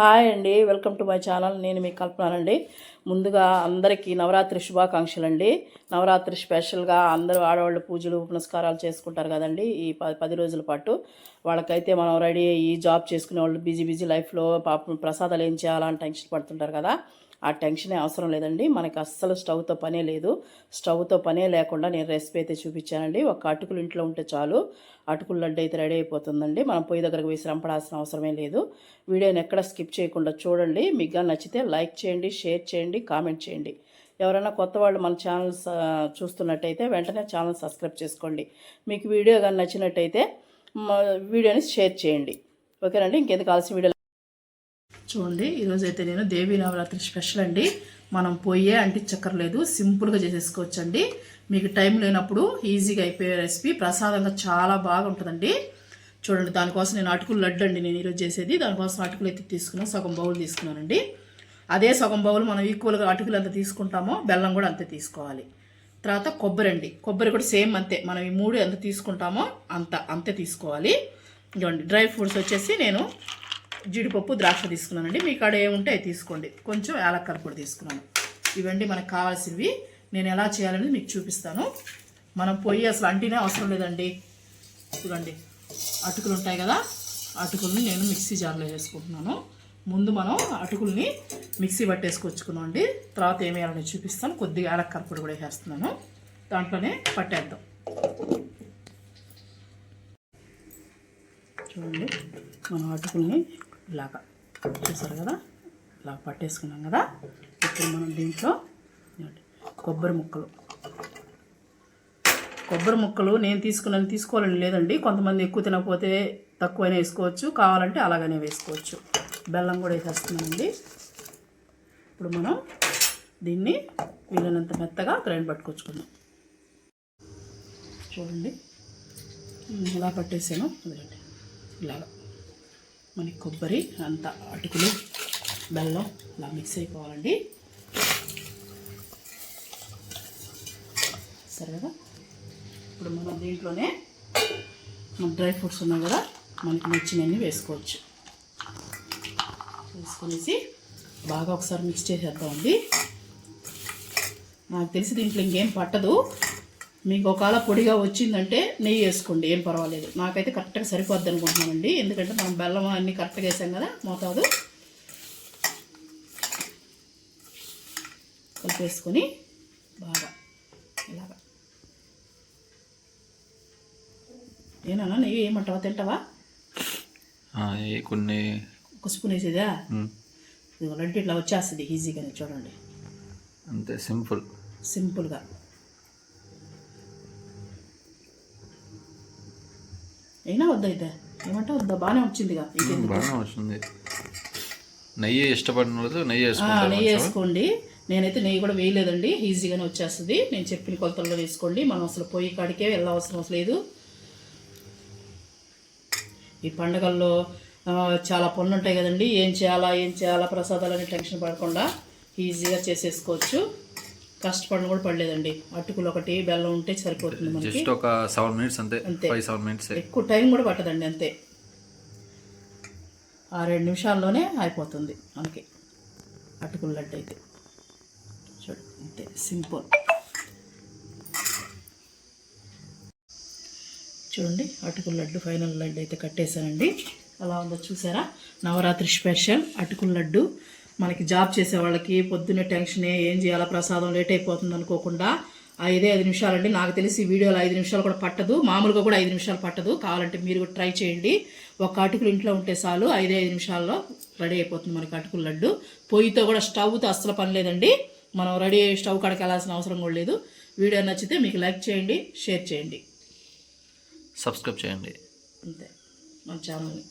Hi అండి. Welcome to my channel. నేను మీకు కల్పనానండి. ముందుగా అందరికీ నవరాత్రి శుభాకాంక్షలు అండి నవరాత్రి స్పెషల్గా అందరూ ఆడవాళ్ళు పూజలు పునస్కారాలు చేసుకుంటారు కదండి. ఈ పది రోజుల పాటు వాళ్ళకైతే మనం రెడీ అయ్యి జాబ్ చేసుకునే వాళ్ళు బిజీ బిజీ లైఫ్లో పాప ప్రసాదాలు ఏం చేయాలని టెన్షన్ పడుతుంటారు కదా. ఆ టెన్షనే అవసరం లేదండి. మనకి అస్సలు స్టవ్తో పనే లేదు. స్టవ్తో పనే లేకుండా నేను రెసిపీ అయితే చూపించానండి. ఒక అటుకులు ఇంట్లో ఉంటే చాలు. అటుకుల లడ్డు అయితే రెడీ అయిపోతుందండి. మనం పొయ్యి దగ్గరకు వేసి రంపడాల్సిన అవసరమే లేదు. వీడియోని ఎక్కడ స్కిప్ చేయకుండా చూడండి. మీకు కానీ నచ్చితే లైక్ చేయండి షేర్ చేయండి కామెంట్ చేయండి. ఎవరైనా కొత్త వాళ్ళు మన ఛానల్ చూస్తున్నట్టయితే వెంటనే ఛానల్ సబ్స్క్రైబ్ చేసుకోండి. మీకు వీడియో కానీ నచ్చినట్టయితే మా వీడియోని షేర్ చేయండి. ఓకేనండి? ఇంకెందుకు కావాల్సిన వీడియో చూడండి. ఈరోజైతే నేను దేవీ నవరాత్రి స్పెషల్ అండి. మనం పొయ్యే అంటించక్కర్లేదు సింపుల్గా చేసేసుకోవచ్చు అండి మీకు టైం లేనప్పుడు ఈజీగా అయిపోయే రెసిపీ ప్రసాదంగా చాలా బాగా ఉంటుందండి చూడండి దానికోసం నేను అటుకులు లడ్డు అండి నేను ఈరోజు చేసేది. దానికోసం అటుకులు అయితే తీసుకున్నాను సగం బౌల్ తీసుకున్నానండి. అదే సగం బౌల్ మనం ఈక్వల్గా అటుకులు ఎంత తీసుకుంటామో బెల్లం కూడా అంతే తీసుకోవాలి. తర్వాత కొబ్బరి అండి. కొబ్బరి కూడా సేమ్ అంతే. మనం ఈ మూడు ఎంత తీసుకుంటామో అంత అంతే తీసుకోవాలి. ఇదిగోండి డ్రై ఫ్రూట్స్ వచ్చేసి నేను జీడిపప్పు ద్రాక్ష తీసుకున్నానండి. మీ కాడ ఏముంటే అవి తీసుకోండి. కొంచెం యాలక్కర కూడా తీసుకున్నాను. ఇవండి మనకు కావాల్సినవి. నేను ఎలా చేయాలనేది మీకు చూపిస్తాను. మనం పొయ్యి అసలు అంటినే అవసరం లేదండి. చూడండి అటుకులు ఉంటాయి కదా అటుకుల్ని నేను మిక్సీ జార్లో వేసుకుంటున్నాను. ముందు మనం అటుకుల్ని మిక్సీ పట్టేసుకొచ్చుకున్నాం అండి తర్వాత ఏం వేయాలని చూపిస్తాను. కొద్దిగా యాలక్కర పొడి కూడా వేస్తున్నాను. దాంట్లోనే పట్టేద్దాం. చూడండి. మనం అటుకుల్ని ఇలాగా చూసారు కదా? ఇలా పట్టేసుకున్నాం కదా? ఇప్పుడు మనం దీంట్లో కొబ్బరి ముక్కలు. కొబ్బరి ముక్కలు నేను తీసుకున్నాను తీసుకోవాలని లేదండి. కొంతమంది ఎక్కువ తినకపోతే తక్కువైనా వేసుకోవచ్చు. కావాలంటే అలాగనే వేసుకోవచ్చు. బెల్లం కూడా వేసేస్తున్నానండి. ఇప్పుడు మనం దీన్ని వీలైనంత మెత్తగా గ్రైండ్ పట్టుకొచ్చుకుందాం. చూడండి. ఇలా పట్టేసాను. ఇలాగా. మనకి కొబ్బరి అంత అటుకులు బెల్లం ఇలా మిక్స్ అయిపోవాలండి. సరే కదా? ఇప్పుడు మనం దీంట్లోనే మన డ్రై ఫ్రూట్స్ ఉన్నాయి కదా మనకి నచ్చినవన్నీ వేసుకోవచ్చు. వేసుకునేసి బాగా ఒకసారి మిక్స్ చేసేద్దామండి. నాకు తెలిసి దీంట్లో ఇంకేం పట్టదు. మీకు ఒకవేళ పొడిగా వచ్చిందంటే నెయ్యి వేసుకోండి ఏం పర్వాలేదు. నాకైతే కరెక్ట్గా సరిపోద్ది అనుకుంటున్నానండి. ఎందుకంటే మనం బెల్లం అన్నీ కరెక్ట్గా వేసాం కదా మోతాదు. కలిపేసుకొని బాగా ఇలాగా. ఏనా నెయ్యి ఏమంటావా తింటావా? కొన్ని ఒక స్పూన్ వేసేదా? ఇది ఇట్లా వచ్చేస్తుంది ఈజీగానే చూడండి. అంతే సింపుల్. సింపుల్గా. అయినా వద్దా అయితే. ఏమంటే వద్దా బాగానే వచ్చిందిగా. బాగానే వస్తుంది నెయ్యి ఇష్టపడిన వాళ్ళు నెయ్యి ఆ, వేసుకుంటారు నెయ్యి వేసుకోండి. నేనైతే నెయ్యి కూడా వేయలేదండి. ఈజీగానే వచ్చేస్తుంది. నేను చెప్పిన కొలతల్లో వేసుకోండి. మనం అసలు పొయ్యి కాడికే వెళ్ళవసరం లేదు. ఈ పండగల్లో చాలా పనులు ఉంటాయి కదండి. ఏం చేయాలా ఏం చేయాలా ప్రసాదాలని టెన్షన్ పడకుండా ఈజీగా చేసేసుకోవచ్చు. కష్టపడడం కూడా పడలేదండి. అటుకులు ఒకటి బెల్లం ఉంటే సరిపోతుంది మనకి. జస్ట్ ఒక సెవెన్ మినిట్స్ అంతే అంతే. Five seven minutes. ఎక్కువ టైం కూడా పట్టదండి అంతే. ఆ రెండు నిమిషాల్లోనే అయిపోతుంది మనకి అటుకుల లడ్డు అయితే. చూడు అంతే. సింపుల్. చూడండి అటుకుల లడ్డు ఫైనల్ లడ్డు అయితే కట్టేశానండి. అలా ఉందో చూసారా? నవరాత్రి స్పెషల్ అటుకుల లడ్డు. మనకి జాబ్ చేసే వాళ్ళకి పొద్దున్నే టెన్షనే ఏం చేయాలా ప్రసాదం లేట్ అయిపోతుంది అనుకోకుండా ఐదే ఐదు నిమిషాలండి. నాకు తెలిసి వీడియోలో ఐదు నిమిషాలు కూడా పట్టదు. మామూలుగా కూడా ఐదు నిమిషాలు పట్టదు. కావాలంటే మీరు కూడా ట్రై చేయండి. ఒక అటుకులు ఇంట్లో ఉంటే చాలు ఐదే ఐదు నిమిషాల్లో రెడీ అయిపోతుంది మనకి అటుకుల లడ్డు. పొయ్యితో కూడా స్టవ్తో అస్సలు పని లేదండి. మనం రెడీ అయ్యి స్టవ్ కాడికి వెళ్ళాల్సిన అవసరం కూడా లేదు. వీడియో నచ్చితే మీకు లైక్ చేయండి షేర్ చేయండి. సబ్స్క్రైబ్ చేయండి. అంతే. మన ఛానల్ని